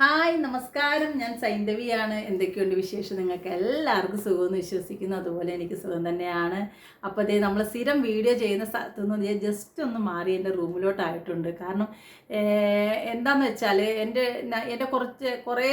Hi നമസ്കാരം. ഞാൻ സൈന്ധവിയാണ് എന്തൊക്കെയുണ്ട് വിശേഷം? നിങ്ങൾക്ക് എല്ലാവർക്കും സുഖമെന്ന് വിശ്വസിക്കുന്നു. അതുപോലെ എനിക്ക് സുഖം തന്നെയാണ്. അപ്പോൾ അതേ നമ്മൾ സ്ഥിരം വീഡിയോ ചെയ്യുന്ന സ്ഥലത്ത് നിന്ന് ഞാൻ ജസ്റ്റ് ഒന്ന് മാറി എന്റെ റൂമിലോട്ടായിട്ടുണ്ട്. കാരണം എന്താണെന്ന് വെച്ചാൽ എന്റെ എന്റെ കുറച്ച് കുറേ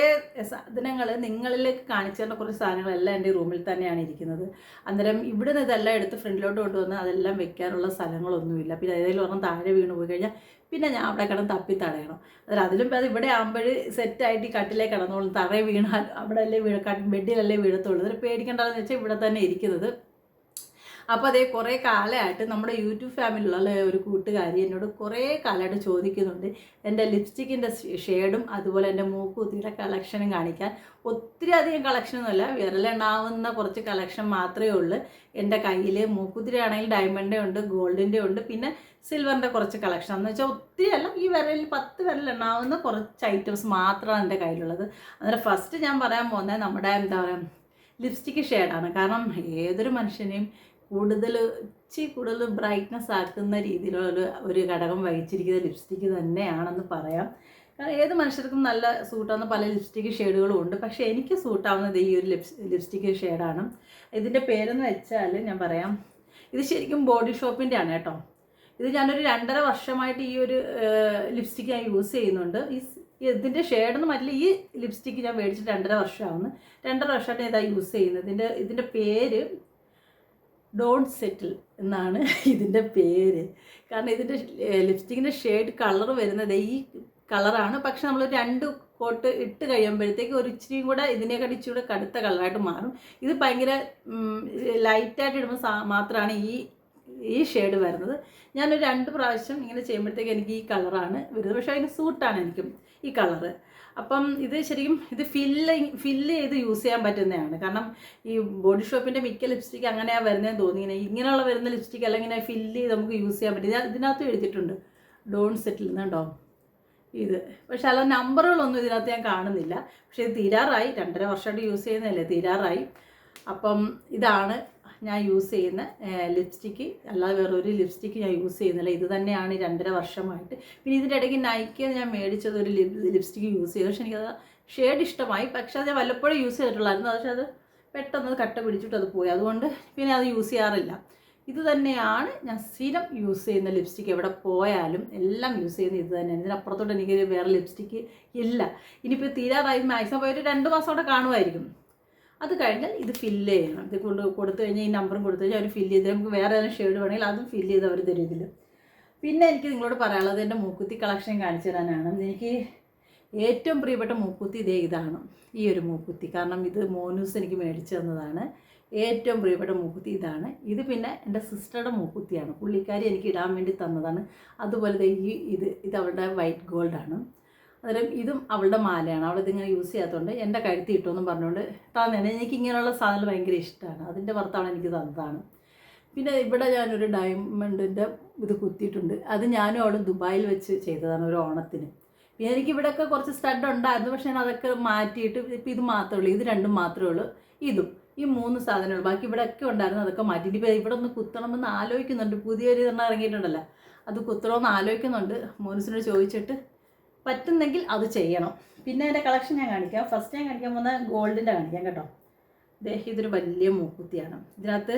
സാധനങ്ങൾ നിങ്ങളിലേക്ക് കാണിച്ചു തരുന്ന കുറച്ച് സാധനങ്ങളെല്ലാം എന്റെ റൂമിൽ തന്നെയാണ് ഇരിക്കുന്നത്. അന്നേരം ഇവിടെ നിന്ന് ഇതെല്ലാം എടുത്ത് ഫ്രണ്ടിലോട്ട് കൊണ്ടുവന്ന് അതെല്ലാം വെക്കാനുള്ള സ്ഥലങ്ങളൊന്നുമില്ല. പിന്നെ ഏതെങ്കിലും ഒരെണ്ണം താഴെ വീണ് പോയി കഴിഞ്ഞാൽ പിന്നെ ഞാൻ അവിടെ കിടന്ന് തപ്പി തടയണം. അതിൽ അതിലും അത് ഇവിടെ ആകുമ്പോൾ സെറ്റായിട്ട് ഈ കട്ടിലേ കിടന്നോളും. തറയെ വീണാൽ അവിടെ അല്ലേ വീഴ ബെഡിലല്ലേ വീഴത്തുള്ളൂ. അതിൽ പേടിക്കേണ്ടതെന്ന് വെച്ചാൽ ഇവിടെ തന്നെ ഇരിക്കുന്നത്. അപ്പോൾ അതേ കുറേ കാലമായിട്ട് നമ്മുടെ യൂട്യൂബ് ഫാമിലിയിലുള്ള ഒരു കൂട്ടുകാരി എന്നോട് കുറേ കാലമായിട്ട് ചോദിക്കുന്നുണ്ട്. എന്റെ ലിപ്സ്റ്റിക്കിന്റെ ഷെയ്ഡും അതുപോലെ എന്റെ മൂക്കുത്തിയുടെ കളക്ഷനും കാണിക്കാൻ. ഒത്തിരി അധികം കളക്ഷനൊന്നുമല്ല വിരലുണ്ടാവുന്ന കുറച്ച് കളക്ഷൻ മാത്രമേ ഉള്ളൂ. എന്റെ കയ്യിൽ മൂക്കുത്തിരി ആണെങ്കിൽ ഡയമണ്ടിന്റെ ഉണ്ട് ഗോൾഡിന്റെ ഉണ്ട് പിന്നെ സിൽവറിന്റെ കുറച്ച് കളക്ഷൻ. എന്ന് വെച്ചാൽ ഒത്തിരി അല്ല ഈ വിരലിൽ പത്ത് വിരലുണ്ടാവുന്ന കുറച്ച് ഐറ്റംസ് മാത്രമാണ് എന്റെ കയ്യിലുള്ളത്. അന്നേരം ഫസ്റ്റ് ഞാൻ പറയാൻ പോകുന്നത് നമ്മുടെ എന്താ പറയുക ലിപ്സ്റ്റിക്ക് ഷെയ്ഡാണ് കാരണം ഏതൊരു മനുഷ്യനെയും കൂടുതൽ ഇച്ചിരി കൂടുതൽ ബ്രൈറ്റ്നസ് ആക്കുന്ന രീതിയിലുള്ള ഒരു- ഘടകം വഹിച്ചിരിക്കുന്ന ലിപ്സ്റ്റിക്ക് തന്നെയാണെന്ന് പറയാം. കാരണം ഏത് മനുഷ്യർക്കും നല്ല സൂട്ടാവുന്ന പല ലിപ്സ്റ്റിക്ക് ഷെയ്ഡുകളും ഉണ്ട്. പക്ഷേ എനിക്ക് സൂട്ടാവുന്നത് ഈ ഒരു ലിപ്സ് ലിപ്സ്റ്റിക്ക് ഷെയ്ഡാണ് ഇതിന്റെ പേരെന്ന് വെച്ചാൽ ഞാൻ പറയാം. ഇത് ശരിക്കും ബോഡി ഷോപ്പിന്റെ ആണ് കേട്ടോ. ഇത് ഞാനൊരു രണ്ടര വർഷമായിട്ട് ഈ ഒരു ലിപ്സ്റ്റിക്ക് ഞാൻ യൂസ് ചെയ്യുന്നുണ്ട്. ഈ ഇതിന്റെ ഷെയ്ഡെന്ന് മറ്റില്ല ഈ ലിപ്സ്റ്റിക്ക് ഞാൻ മേടിച്ചിട്ട് രണ്ടര വർഷമാവുന്നു. രണ്ടര വർഷമായിട്ട് ഇതാണ് ഇതാ യൂസ് ചെയ്യുന്നത്. ഇതിന്റെ ഇതിന്റെ പേര് ഡോണ്ട് സെറ്റിൽ എന്നാണ് ഇതിന്റെ പേര്. കാരണം ഇതിന്റെ ലിപ്സ്റ്റിക്കിന്റെ ഷെയ്ഡ് കളർ വരുന്നത് ഈ കളറാണ് പക്ഷെ നമ്മൾ രണ്ട് കോട്ട് ഇട്ട് കഴിയുമ്പോഴത്തേക്ക് ഒരു ഇച്ചിരി കൂടെ ഇതിനേക്കാൾ ഇച്ചിരി കൂടെ കടുത്ത കളറായിട്ട് മാറും. ഇത് ഭയങ്കര ലൈറ്റായിട്ട് ഇടുമ്പോൾ മാത്രമാണ് ഈ ഈ ഷെയ്ഡ് വരുന്നത്. ഞാനൊരു രണ്ട് പ്രാവശ്യം ഇങ്ങനെ ചെയ്യുമ്പോഴത്തേക്ക് എനിക്ക് ഈ കളറാണ് വരുന്നത്. പക്ഷേ അതിന് സൂട്ടാണ് എനിക്കും ഈ കളറ് അപ്പം ഇത് ശരിക്കും ഇത് ഫില്ല് ഫില്ല് ചെയ്ത് യൂസ് ചെയ്യാൻ പറ്റുന്നതാണ്. കാരണം ഈ ബോഡി ഷോപ്പിന്റെ മിക്ക ലിപ്സ്റ്റിക്ക് അങ്ങനെയാണ് വരുന്നതെന്ന് തോന്നി. ഇങ്ങനെ ഇങ്ങനെയുള്ള വരുന്ന ലിപ്സ്റ്റിക്ക് അല്ലെങ്കിൽ ഫില്ല് ചെയ്ത് നമുക്ക് യൂസ് ചെയ്യാൻ പറ്റും. ഞാൻ ഇതിനകത്ത് എഴുതിയിട്ടുണ്ട്. ഡോൺ സെറ്റിൽ നിന്നുണ്ടോ ഇത്. പക്ഷേ അല്ല നമ്പറുകളൊന്നും ഇതിനകത്ത് ഞാൻ കാണുന്നില്ല. പക്ഷേ ഇത് തീരാറായി. രണ്ടര വർഷമായിട്ട് യൂസ് ചെയ്യുന്നതല്ലേ തീരാറായി. അപ്പം ഇതാണ് ഞാൻ യൂസ് ചെയ്യുന്ന ലിപ്സ്റ്റിക്ക് അല്ലാതെ വേറെ ഒരു ലിപ്സ്റ്റിക്ക് ഞാൻ യൂസ് ചെയ്യുന്നില്ല. ഇത് തന്നെയാണ് രണ്ടര വർഷമായിട്ട്. പിന്നെ ഇതിന്റെ ഇടയ്ക്ക് നൈക്ക് ഞാൻ മേടിച്ചത് ഒരു ലിപ്സ്റ്റിക്ക് യൂസ് ചെയ്തു. പക്ഷെ എനിക്കത് ഷെയ്ഡ് ഇഷ്ടമായി. പക്ഷേ അത് വല്ലപ്പോഴും യൂസ് ചെയ്തിട്ടുള്ളായിരുന്നു. പക്ഷേ അത് പെട്ടെന്ന് കട്ട പിടിച്ചിട്ട് അത് പോയി. അതുകൊണ്ട് പിന്നെ അത് യൂസ് ചെയ്യാറില്ല. ഇത് തന്നെയാണ് ഞാൻ സ്ഥിരം യൂസ് ചെയ്യുന്ന ലിപ്സ്റ്റിക്ക് എവിടെ പോയാലും എല്ലാം യൂസ് ചെയ്യുന്ന ഇത് തന്നെയാണ്. ഇതിനപ്പുറത്തോട്ട് എനിക്ക് വേറെ ലിപ്സ്റ്റിക്ക് ഇല്ല. ഇനിയിപ്പോൾ തീരാറായി. മാക്സിമം പോയിട്ട് രണ്ട് മാസം കൂടെ കാണുമായിരിക്കും. അത് കഴിഞ്ഞാൽ ഇത് ഫില്ല് ചെയ്യണം. ഇത് കൊണ്ട് കൊടുത്തു കഴിഞ്ഞാൽ ഈ നമ്പറും കൊടുത്തു കഴിഞ്ഞാൽ അവർ ഫില്ല് ചെയ്ത് നമുക്ക് വേറെ ഏതെങ്കിലും ഷെയ്ഡ് വേണമെങ്കിൽ അതും ഫില്ല് ചെയ്ത് അവർ തരും ഇതിൽ പിന്നെ എനിക്ക് നിങ്ങളോട് പറയാനുള്ളത് എന്റെ മൂക്കുത്തി കളക്ഷൻ കാണിച്ചു തരാനാണ്. എനിക്ക് ഏറ്റവും പ്രിയപ്പെട്ട മൂക്കുത്തി ഇതേ ഇതാണ്. ഈ ഒരു മൂക്കുത്തി. കാരണം ഇത് മോനൂസ് എനിക്ക് മേടിച്ചു തന്നതാണ്. ഏറ്റവും പ്രിയപ്പെട്ട മൂക്കുത്തി ഇതാണ്. ഇത് പിന്നെ എന്റെ സിസ്റ്ററുടെ മൂക്കുത്തിയാണ്. പുള്ളിക്കാരി എനിക്ക് ഇടാൻ വേണ്ടി തന്നതാണ്. അതുപോലെ ഈ ഇത് ഇത് അവളുടെ വൈറ്റ് ഗോൾഡാണ് അന്നേരം ഇതും അവളുടെ മാലയാണ്. അവളിതിങ്ങനെ യൂസ് ചെയ്യാത്തതുകൊണ്ട് എന്റെ കഴുത്തി ഇട്ടുമെന്നും പറഞ്ഞുകൊണ്ട് തന്നെയാണ് എനിക്ക് ഇങ്ങനെയുള്ള സാധനങ്ങൾ ഭയങ്കര ഇഷ്ടമാണ് അതിന്റെ പുറത്താണ് എനിക്ക് തന്നതാണ്. പിന്നെ ഇവിടെ ഞാനൊരു ഡയമണ്ടിന്റെ ഇത് കുത്തിയിട്ടുണ്ട്. അത് ഞാനും അവിടെ ദുബായിൽ വെച്ച് ചെയ്തതാണ് ഒരു ഓണത്തിന്. പിന്നെ എനിക്ക് ഇവിടെയൊക്കെ കുറച്ച് സ്റ്റഡ് ഉണ്ടായിരുന്നു. പക്ഷേ ഞാൻ അതൊക്കെ മാറ്റിയിട്ട് ഇപ്പം ഇത് മാത്രമേ ഉള്ളൂ. ഇത് രണ്ടും മാത്രമേ ഉള്ളൂ. ഇതും. ഈ മൂന്ന് സാധനങ്ങൾ ബാക്കി ഇവിടെയൊക്കെ ഉണ്ടായിരുന്നു. അതൊക്കെ മാറ്റി. ഇപ്പോൾ ഇവിടെ ഒന്ന് കുത്തണമെന്ന് ആലോചിക്കുന്നുണ്ട്. പുതിയൊരു ഇതെണ്ണം ഇറങ്ങിയിട്ടുണ്ടല്ലോ. അത് കുത്തണമെന്ന് ആലോചിക്കുന്നുണ്ട്. മോനുസിനോട് ചോദിച്ചിട്ട് പറ്റുന്നെങ്കിൽ അത് ചെയ്യണം. പിന്നെ എന്റെ കളക്ഷൻ ഞാൻ കാണിക്കാം. ഫസ്റ്റ് ഞാൻ കാണിക്കാൻ പോകുന്ന ഗോൾഡിന്റെ കാണിക്കാം കേട്ടോ. ദേ ഇതൊരു വലിയ മൂക്കുത്തിയാണ്. ഇതിനകത്ത്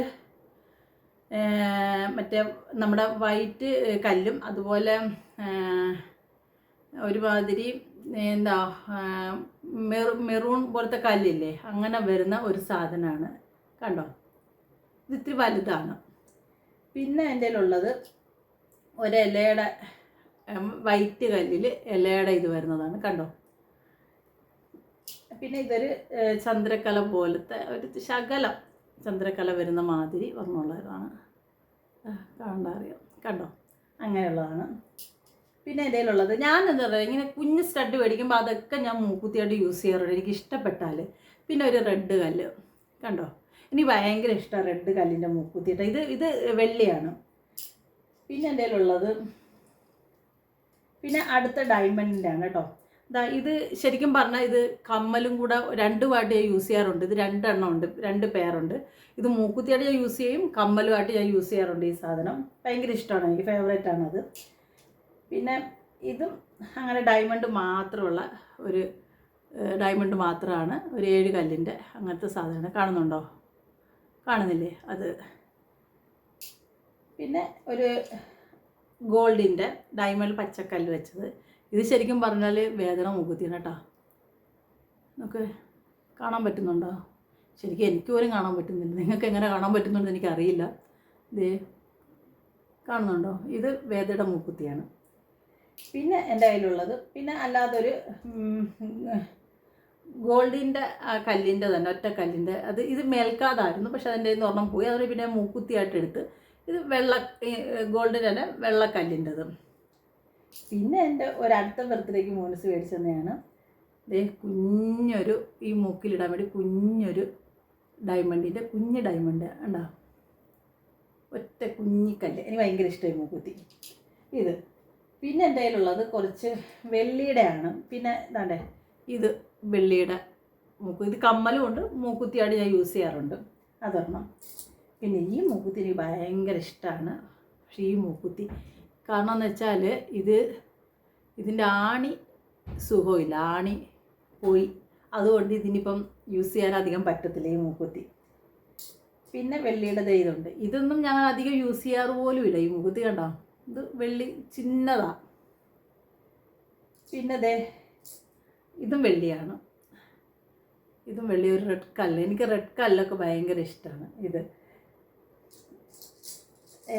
മറ്റേ നമ്മുടെ വൈറ്റ് കല്ലും അതുപോലെ ഒരുമാതിരി എന്താ മെറു മെറൂൺ പോലത്തെ കല്ലില്ലേ അങ്ങനെ വരുന്ന ഒരു സാധനമാണ്. കണ്ടോ? ഇത് ഇത്തിരി വലുതാണ്. പിന്നെ എന്റെ ഉള്ളത് ഒരു ഇലയുടെ ഉം, വൈറ്റ് കല്ലിൽ ഇലയുടെ ഇത് വരുന്നതാണ് കണ്ടോ? പിന്നെ ഇതൊരു ചന്ദ്രക്കല പോലത്തെ ഒരു ശകലം ചന്ദ്രക്കല വരുന്ന മാതിരി വന്നുള്ളതാണ്. കാണണ്ട അറിയാം? കണ്ടോ? അങ്ങനെയുള്ളതാണ്. പിന്നെ ഇതിലുള്ളത് ഞാൻ എന്താ പറയുക ഇങ്ങനെ കുഞ്ഞ് സ്റ്റഡ് മേടിക്കുമ്പോൾ അതൊക്കെ ഞാൻ മൂക്കുത്തിയായിട്ട് യൂസ് ചെയ്യാറുണ്ട്. എനിക്ക് ഇഷ്ടപ്പെട്ടാൽ പിന്നെ ഒരു റെഡ് കല്ല് കണ്ടോ? എനിക്ക് ഭയങ്കര ഇഷ്ടമാണ് റെഡ് കല്ലിന്റെ മൂക്കുത്തിയിട്ട് ഇത് ഇത് വെള്ളിയാണ്. പിന്നെ എന്റെ ഉള്ളത് പിന്നെ അടുത്ത ഡയമണ്ടിന്റെ ആണ് കേട്ടോ ദാ ഇത് ശരിക്കും പറഞ്ഞാൽ ഇത് കമ്മലും കൂടെ രണ്ട് വാട്ട് ഞാൻ യൂസ് ചെയ്യാറുണ്ട്. ഇത് രണ്ടെണ്ണം ഉണ്ട് രണ്ട് പേരുണ്ട് ഇത് മൂക്കുത്തിയായിട്ട് ഞാൻ യൂസ് ചെയ്യും കമ്മലുമായിട്ട് ഞാൻ യൂസ് ചെയ്യാറുണ്ട് ഈ സാധനം. ഭയങ്കര ഇഷ്ടമാണ് എനിക്ക് ഫേവറേറ്റ് ആണത് പിന്നെ ഇതും അങ്ങനെ ഡയമണ്ട് മാത്രമുള്ള ഒരു ഡയമണ്ട് മാത്രമാണ്. ഒരു ഏഴ് കല്ലിന്റെ അങ്ങനത്തെ സാധനമാണ് കാണുന്നുണ്ടോ? കാണുന്നില്ലേ? അത്. പിന്നെ ഒരു ഗോൾഡിന്റെ ഡയമണ്ട് പച്ചക്കല്ല് വെച്ചത്. ഇത് ശരിക്കും പറഞ്ഞാൽ വേദന മുഖത്തിന് കേട്ടോ. നമുക്ക് കാണാൻ പറ്റുന്നുണ്ടോ? ശരിക്കും എനിക്ക് പോലും കാണാൻ പറ്റുന്നില്ല. നിങ്ങൾക്ക് എങ്ങനെ കാണാൻ പറ്റുന്നുണ്ടെന്ന് എനിക്കറിയില്ല. ഇതേ കാണുന്നുണ്ടോ? ഇത് വേദയുടെ മൂക്കുത്തിയാണ് പിന്നെ എന്റെ കയ്യിലുള്ളത്. പിന്നെ അല്ലാതൊരു ഗോൾഡിന്റെ കല്ലിന്റെ തന്നെ ഒറ്റ കല്ലിന്റെ അത് ഇത് മേൽക്കാതായിരുന്നു പക്ഷെ അതിന്റെ നിന്ന് ഒരെണ്ണം പോയി. അതൊരു പിന്നെ മൂക്കുത്തിയായിട്ട് എടുത്ത് ഇത് വെള്ള ഗോൾഡിന്റെ വെള്ളക്കല്ലിന്റെത്. പിന്നെ എന്റെ ഒരടുത്ത ബർത്ത്ഡേക്ക് മോനസ് മേടിച്ചെന്നെയാണ് ദേ കുഞ്ഞൊരു ഈ മൂക്കിലിടാൻ വേണ്ടി കുഞ്ഞൊരു ഡയമണ്ടിന്റെ കുഞ്ഞ് ഡയമണ്ട് ഉണ്ടോ ഒറ്റ കുഞ്ഞിക്കല്ല്. എനിക്ക് ഭയങ്കര ഇഷ്ടമായി മൂക്കുത്തി. ഇത്. പിന്നെ എന്റെ കയ്യിലുള്ളത് കുറച്ച് വെള്ളിയുടെയാണ്. പിന്നെ ഇതാണ്ടേ ഇത് വെള്ളിയുടെ മൂക്കു. ഇത് കമ്മലും ഉണ്ട് മൂക്കുത്തിയാണ് ഞാൻ യൂസ് ചെയ്യാറുണ്ട്. അതൊരെണ്ണം. പിന്നെ ഈ മൂക്കുത്തി എനിക്ക് ഭയങ്കര ഇഷ്ടമാണ് പക്ഷേ ഈ മൂക്കുത്തി കാരണം എന്ന് വെച്ചാൽ ഇത് ഇതിന്റെ ആണി സുഖമില്ല. ആണി പോയി. അതുകൊണ്ട് ഇതിനിപ്പം യൂസ് ചെയ്യാൻ അധികം പറ്റത്തില്ല ഈ മൂക്കുത്തി. പിന്നെ വെള്ളിയുടെ ഇതുണ്ട് ഇതൊന്നും ഞാൻ അധികം യൂസ് ചെയ്യാറ് പോലും ഇല്ല. ഈ മൂക്കുത്തി കണ്ടോ? ഇത് വെള്ളി ചിന്നതാണ് പിന്നെ ഇതും വെള്ളിയാണ്. ഇതും വെള്ളി ഒരു റെഡ് കല്ല്. എനിക്ക് റെഡ് കല്ലൊക്കെ ഭയങ്കര ഇഷ്ടമാണ് ഇത്.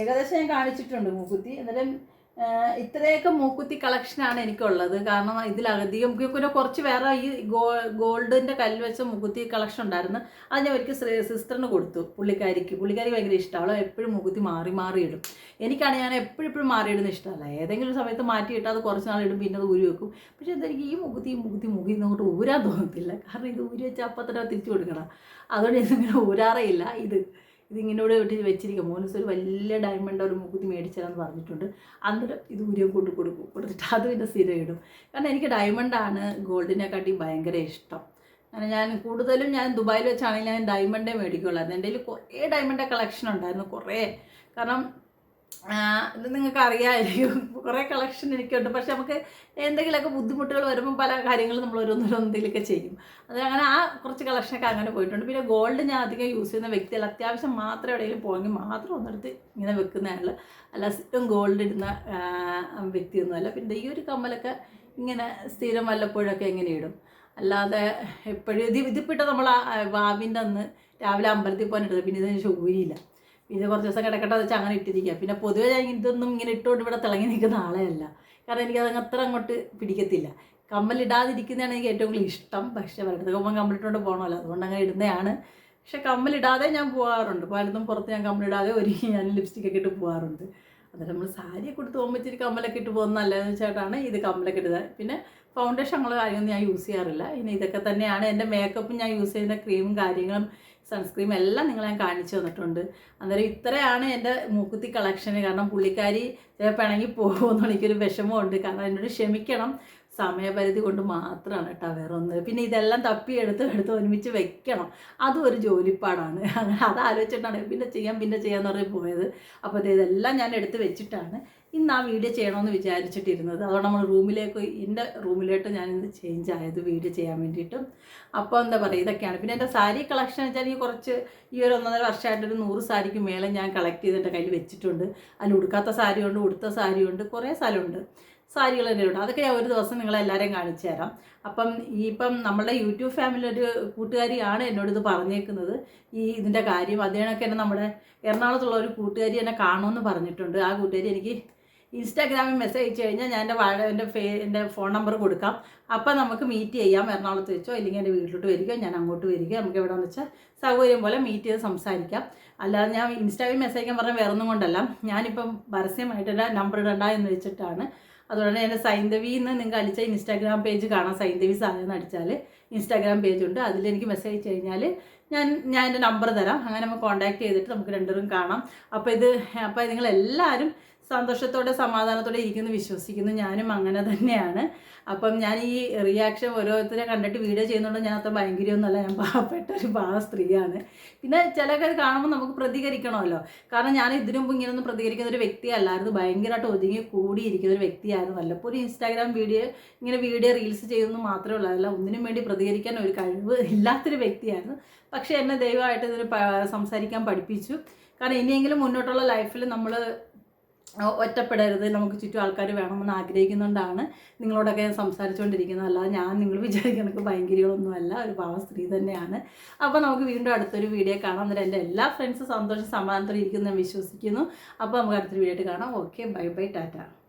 ഏകദേശം ഞാൻ കാണിച്ചിട്ടുണ്ട് മൂക്കുത്തി. ആ, ഇത്രയൊക്കെ മൂക്കുത്തി കളക്ഷനാണ് എനിക്കുള്ളത്. കാരണം ഇതിലധികം പിന്നെ കുറച്ച് വേറെ ഈ ഗോ ഗോൾഡിന്റെ കല്ല് വെച്ച മൂക്കുത്തി കളക്ഷൻ ഉണ്ടായിരുന്നു. അത് ഞാൻ ഒരിക്കൽ സിസ്റ്ററിന് കൊടുത്തു. പുള്ളിക്കാരിക്ക്. പുള്ളിക്കാരി ഭയങ്കര ഇഷ്ടമാണ് എപ്പോഴും മൂക്കുത്തി മാറി മാറി ഇടും. എനിക്കാണ് ഞാൻ എപ്പോഴും എപ്പോഴും മാറിയിടുന്ന ഇഷ്ടമല്ല. ഏതെങ്കിലും സമയത്ത് മാറ്റിയിട്ട് അത് കുറച്ച് നാൾ ഇടും പിന്നെ അത് ഊരി വെക്കും. പക്ഷേ എന്തായിരിക്കും ഈ മുഖത്തി ഈ മുഖത്തി മുഖി അങ്ങോട്ട് ഊരാൻ തോന്നത്തില്ല. കാരണം ഇത് ഊരി വെച്ചാൽ അപ്പം തന്നെ തിരിച്ചു കൊടുക്കണം. അതുകൊണ്ട് ഇതിങ്ങനെ ഊരാറേ ഇല്ല. ഇത് ഇതിങ്ങനെ വിട്ട് വെച്ചിരിക്കും. മോനസ് ഒരു വലിയ ഡയമണ്ട് ഒരു മൂക്കുത്തി മേടിച്ചതെന്ന് പറഞ്ഞിട്ടുണ്ട്. അന്നേരം ഇത് ഊരിയും കൊണ്ട് കൊടുക്കും. കൊടുത്തിട്ട് അത് പിന്നെ സ്ഥിരം ഇടും. കാരണം എനിക്ക് ഡയമണ്ടാണ് ഗോൾഡിനെക്കാട്ടി ഭയങ്കര ഇഷ്ടം. അങ്ങനെ ഞാൻ കൂടുതലും ഞാൻ ദുബായിൽ വെച്ചാണെങ്കിൽ ഞാൻ ഡയമണ്ടേ മേടിക്കുള്ളായിരുന്നു എന്റെ കുറേ ഡയമണ്ട് കളക്ഷൻ ഉണ്ടായിരുന്നു കുറേ. കാരണം ഇത് നിങ്ങൾക്ക് അറിയാമായിരിക്കും കുറേ കളക്ഷൻ എനിക്കുണ്ട്. പക്ഷെ നമുക്ക് എന്തെങ്കിലുമൊക്കെ ബുദ്ധിമുട്ടുകൾ വരുമ്പോൾ പല കാര്യങ്ങളും നമ്മൾ ഓരോന്നോരോന്നെങ്കിലൊക്കെ ചെയ്യും. അത് അങ്ങനെ ആ കുറച്ച് കളക്ഷനൊക്കെ അങ്ങനെ പോയിട്ടുണ്ട്. പിന്നെ ഗോൾഡ് ഞാൻ അധികം യൂസ് ചെയ്യുന്ന വ്യക്തികൾ അത്യാവശ്യം മാത്രം എവിടെയെങ്കിലും പോയെങ്കിൽ മാത്രം ഒന്നെടുത്ത് ഇങ്ങനെ വെക്കുന്നതാണ് അല്ല സ്ഥിരം ഗോൾഡ് ഇടുന്ന വ്യക്തിയൊന്നുമല്ല പിന്നെ ഈ ഒരു കമ്മലൊക്കെ ഇങ്ങനെ സ്ഥിരം വല്ലപ്പോഴൊക്കെ എങ്ങനെ ഇടും. അല്ലാതെ എപ്പോഴും ഇത് ഇതിപ്പിട്ട് നമ്മൾ വാവിന്റെ അന്ന് രാവിലെ അമ്പലത്തിൽ പോകാൻ ഇട്ടത് പിന്നെ ഇതിന് ശൂരിയില്ല. പിന്നെ കുറച്ച് ദിവസം കിടക്കട്ടെ വെച്ചാൽ അങ്ങനെ ഇട്ടിരിക്കുക പിന്നെ പൊതുവെ ഞാൻ ഇതൊന്നും ഇങ്ങനെ ഇട്ടുകൊണ്ട് ഇവിടെ തിളങ്ങി നിൽക്കുന്ന ആളെയല്ല. കാരണം എനിക്കത് അത്ര അങ്ങോട്ട് പിടിക്കത്തില്ല. കമ്മലിടാതിരിക്കുന്നതാണ് എനിക്ക് ഏറ്റവും കൂടുതൽ ഇഷ്ടം. പക്ഷേ വലത് പോകുമ്പോൾ കമ്മലിട്ടുകൊണ്ട് പോകണമല്ലോ അതുകൊണ്ട് അങ്ങനെ ഇടുന്നതാണ് പക്ഷെ കമ്മലിടാതെ ഞാൻ പോകാറുണ്ട് പലതും പുറത്ത് ഞാൻ കമ്മലിടാതെ ഒരുങ്ങി ഞാൻ ലിപ്സ്റ്റിക്കൊക്കെ ഇട്ട് പോകാറുണ്ട് അന്നേരം നമ്മൾ സാരിയൊക്കെ കൊടുത്ത് പോകുമ്പോൾ ഇച്ചിരി കമ്മലൊക്കെ ഇട്ട് പോകുന്ന നല്ലതെന്ന് വെച്ചിട്ടാണ് ഇത് കമ്മലൊക്കെ ഇടുന്നത്. പിന്നെ ഫൗണ്ടേഷൻ ഉള്ള കാര്യമൊന്നും ഞാൻ യൂസ് ചെയ്യാറില്ല. ഇനി ഇതൊക്കെ തന്നെയാണ്. എന്റെ മേക്കപ്പും ഞാൻ യൂസ് ചെയ്യുന്ന ക്രീമും കാര്യങ്ങളും സൺസ്ക്രീം എല്ലാം നിങ്ങൾ ഞാൻ കാണിച്ചു തന്നിട്ടുണ്ട്. അന്നേരം ഇത്രയാണ് എന്റെ മൂക്കുത്തി കളക്ഷന് കാരണം പുള്ളിക്കാരി പിണങ്ങി പോകുമെന്ന് എനിക്കൊരു വിഷമമുണ്ട്. കാരണം എന്നോട് ക്ഷമിക്കണം. സമയപരിധി കൊണ്ട് മാത്രമാണ് കേട്ടോ വേറെ ഒന്ന് പിന്നെ ഇതെല്ലാം തപ്പി എടുത്ത് എടുത്ത് ഒരുമിച്ച് വെക്കണം. അതും ഒരു ജോലിപ്പാടാണ്. അങ്ങനെ അത് ആലോചിച്ചിട്ടാണ് പിന്നെ ചെയ്യാം പിന്നെ ചെയ്യാന്ന് പറഞ്ഞ് പോയത്. അപ്പോൾ ഇത് ഇതെല്ലാം ഞാൻ എടുത്ത് വെച്ചിട്ടാണ് ഇന്ന് ആ വീഡിയോ ചെയ്യണമെന്ന് വിചാരിച്ചിട്ടിരുന്നത്. അതുകൊണ്ട് നമ്മൾ റൂമിലേക്ക് എന്റെ റൂമിലോട്ട് ഞാൻ ഇന്ന് ചേഞ്ച് ആയത് വീഡിയോ ചെയ്യാൻ വേണ്ടിയിട്ടും. അപ്പോൾ എന്താ പറയുക ഇതൊക്കെയാണ്. പിന്നെ എന്റെ സാരി കളക്ഷൻ വെച്ചാൽ ഈ കുറച്ച് ഈ ഒരു ഒന്നര വർഷമായിട്ടൊരു നൂറ് സാരിക്ക് മേലെ ഞാൻ കളക്ട് ചെയ്ത് എന്റെ കയ്യിൽ വെച്ചിട്ടുണ്ട്. അതിൽ ഉടുക്കാത്ത സാരിയുണ്ട് ഉടുത്ത സാരിയുണ്ട് കുറേ സ്ഥലമുണ്ട് സാരികൾ തന്നെ അതൊക്കെ ഞാൻ ഒരു ദിവസം നിങ്ങളെല്ലാവരെയും കാണിച്ചു തരാം. അപ്പം ഈ ഇപ്പം നമ്മുടെ യൂട്യൂബ് ഫാമിലി ഒരു കൂട്ടുകാരിയാണ് എന്നോട് ഇത് പറഞ്ഞേക്കുന്നത്. ഈ ഇതിന്റെ കാര്യം. അതേണൊക്കെ തന്നെ നമ്മുടെ എറണാകുളത്തുള്ള ഒരു കൂട്ടുകാരി എന്നെ കാണുമെന്ന് പറഞ്ഞിട്ടുണ്ട്. ആ കൂട്ടുകാരി എനിക്ക് ഇൻസ്റ്റാഗ്രാമിൽ മെസ്സേജ് അയച്ചു കഴിഞ്ഞാൽ ഞാൻ എന്റെ വാഴ എന്റെ ഫേ എന്റെ ഫോൺ നമ്പർ കൊടുക്കാം. അപ്പം നമുക്ക് മീറ്റ് ചെയ്യാം. എറണാകുളത്ത് വെച്ചോ അല്ലെങ്കിൽ എന്റെ വീട്ടിലോട്ട് വരികയോ ഞാൻ അങ്ങോട്ട് വരികയോ നമുക്ക് എവിടെയെന്ന് വെച്ചാൽ സൗകര്യം പോലെ മീറ്റ് ചെയ്ത് സംസാരിക്കാം. അല്ലാതെ ഞാൻ ഇൻസ്റ്റാഗ്രാമിൽ മെസ്സേജ് അയക്കാൻ പറഞ്ഞാൽ വേറൊന്നും കൊണ്ടല്ല. ഞാനിപ്പം പരസ്യമായിട്ട് എന്റെ നമ്പർ ഇടണ്ട എന്ന് വെച്ചിട്ടാണ് അതുകൊണ്ട് എന്റെ സൈന്ധവി എന്ന് നിങ്ങൾക്ക് അടിച്ച ഇൻസ്റ്റാഗ്രാം പേജ് കാണാം. സൈന്ധവി സാധനം അടിച്ചാൽ ഇൻസ്റ്റാഗ്രാം പേജ് ഉണ്ട്. അതിൽ എനിക്ക് മെസ്സേജ് അയച്ചു കഴിഞ്ഞാൽ ഞാൻ ഞാൻ എന്റെ നമ്പർ തരാം. അങ്ങനെ നമുക്ക് കോൺടാക്ട് ചെയ്തിട്ട് നമുക്ക് രണ്ടുപേരും കാണാം. അപ്പോൾ ഇത് അപ്പോൾ നിങ്ങൾ എല്ലാവരും സന്തോഷത്തോടെ സമാധാനത്തോടെ ഇരിക്കുന്നു വിശ്വസിക്കുന്നു. ഞാനും അങ്ങനെ തന്നെയാണ്. അപ്പം ഞാൻ ഈ റിയാക്ഷൻ ഓരോരുത്തരെ കണ്ടിട്ട് വീഡിയോ ചെയ്യുന്നുണ്ട് ഞാൻ അത്ര ഭയങ്കരമൊന്നുമല്ല ഞാൻ പാവപ്പെട്ട ഒരു പാവ സ്ത്രീയാണ്. പിന്നെ ചിലൊക്കെ കാണുമ്പോൾ നമുക്ക് പ്രതികരിക്കണമല്ലോ. കാരണം ഞാൻ ഇതിനു മുമ്പ് ഇങ്ങനെയൊന്നും പ്രതികരിക്കുന്ന ഒരു വ്യക്തിയല്ലായിരുന്നു. ഭയങ്കരമായിട്ട് ഒതുങ്ങി കൂടിയിരിക്കുന്ന ഒരു വ്യക്തിയായിരുന്നു. വല്ലപ്പോഴും ഇൻസ്റ്റാഗ്രാം വീഡിയോ ഇങ്ങനെ വീഡിയോ റീൽസ് ചെയ്യുന്നു മാത്രമേ ഉള്ളൂ. അല്ല ഒന്നിനും വേണ്ടി പ്രതികരിക്കാൻ ഒരു കഴിവ് ഇല്ലാത്തൊരു വ്യക്തിയായിരുന്നു. പക്ഷേ എന്നെ ദൈവമായിട്ട് ഇതിന് സംസാരിക്കാൻ പഠിപ്പിച്ചു. കാരണം ഇനിയെങ്കിലും മുന്നോട്ടുള്ള ലൈഫിൽ നമ്മൾ ഒറ്റപ്പെടരുത്. നമുക്ക് ചുറ്റും ആൾക്കാർ വേണമെന്ന് ആഗ്രഹിക്കുന്നുകൊണ്ടാണ് നിങ്ങളോടൊക്കെ ഞാൻ സംസാരിച്ചുകൊണ്ടിരിക്കുന്നത് അല്ലാതെ ഞാൻ നിങ്ങൾ വിചാരിക്കണക്ക് ഭയങ്കരികളൊന്നുമല്ല. ഒരു പാവ സ്ത്രീ തന്നെയാണ്. അപ്പോൾ നമുക്ക് വീണ്ടും അടുത്തൊരു വീഡിയോ കാണാം. എന്നിട്ട് എന്റെ എല്ലാ ഫ്രണ്ട്സും സന്തോഷം സമാധാനത്തോടെ ഇരിക്കുന്നു വിശ്വസിക്കുന്നു. അപ്പോൾ നമുക്ക് അടുത്തൊരു വീഡിയോ കാണാം. Okay bye bye Tata